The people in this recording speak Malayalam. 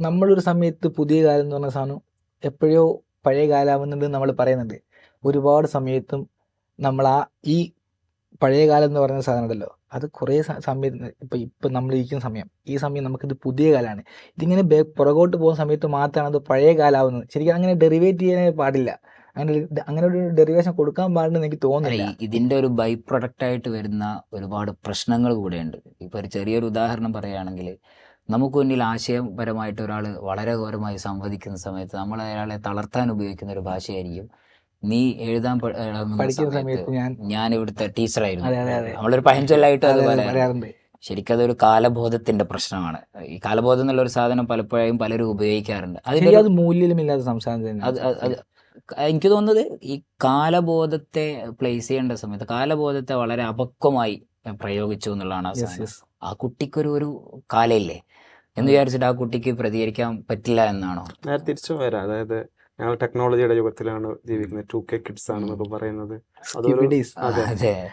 നമ്മളൊരു സമയത്ത് പുതിയ കാലം എന്ന് പറഞ്ഞ സാധനം എപ്പോഴോ പഴയ കാലമാവുന്നുണ്ട് നമ്മൾ പറയുന്നുണ്ട്. ഒരുപാട് സമയത്തും നമ്മൾ ആ ഈ പഴയ കാലം എന്ന് പറയുന്ന സാധനം ഉണ്ടല്ലോ. അത് കുറേ സമയത്ത് ഇപ്പം ഇപ്പം നമ്മൾ ഇരിക്കുന്ന സമയം. ഈ സമയം നമുക്കിത് പുതിയ കാലമാണ് ഇതിങ്ങനെ ബേ പുറകോട്ട് പോകുന്ന സമയത്ത് മാത്രമാണ് അത് പഴയ കാലാവുന്നത് ശരിക്കും അങ്ങനെ ഡെറിവേറ്റ് ചെയ്യാനേ പാടില്ല. അങ്ങനെ അങ്ങനെ ഒരു ഡെറിവേഷൻ കൊടുക്കാൻ പാടില്ലെന്ന് എനിക്ക് തോന്നുന്നില്ല. ഇതിന്റെ ഒരു ബൈ പ്രൊഡക്റ്റ് ആയിട്ട് വരുന്ന ഒരുപാട് പ്രശ്നങ്ങൾ കൂടെയുണ്ട്. ഇപ്പൊ ഒരു ചെറിയൊരു ഉദാഹരണം പറയുകയാണെങ്കിൽ നമുക്ക് മുന്നിൽ ആശയപരമായിട്ട് ഒരാൾ വളരെ ഘോരമായി സംവദിക്കുന്ന സമയത്ത് നമ്മൾ അയാളെ തളർത്താൻ ഉപയോഗിക്കുന്ന ഒരു ഭാഷയായിരിക്കും. നീ എഴുതാൻ പഠിക്കുന്ന സമയത്ത് ഞാൻ ഇവിടുത്തെ ടീച്ചറായിരുന്നു. നമ്മളൊരു പഴഞ്ചൊല്ലായിട്ട് അത് അതെ, അതെ, പറയാറുണ്ട്. പറയാറുണ്ട്. ശരിക്കും അതൊരു കാലബോധത്തിന്റെ പ്രശ്നമാണ്. ഈ കാലബോധം എന്നുള്ള ഒരു സാധനം പലപ്പോഴും പലരും ഉപയോഗിക്കാറുണ്ട്. അത് മൂല്യമില്ലാത്ത സംസാരം എനിക്ക് തോന്നുന്നത് ഈ കാലബോധത്തെ പ്ലേസ് ചെയ്യേണ്ട സമയത്ത് കാലബോധത്തെ വളരെ അപക്വമായി പ്രയോഗിച്ചു എന്നുള്ളതാണ് ആ കുട്ടിക്കൊരു ഒരു കാലയില്ലേ? എന്ന് വിചാരിച്ചിട്ട് ആ കുട്ടിക്ക് പ്രതികരിക്കാൻ പറ്റില്ല എന്നാണോ? നേരെ തിരിച്ചും വരാം. അതായത് ഞങ്ങൾ ടെക്നോളജിയുടെ യുഗത്തിലാണ് ജീവിക്കുന്നത്. ടു കെ കിഡ്സ് ആണെന്നൊക്കെ പറയുന്നത്. അതൊരു അതെ. അതെ.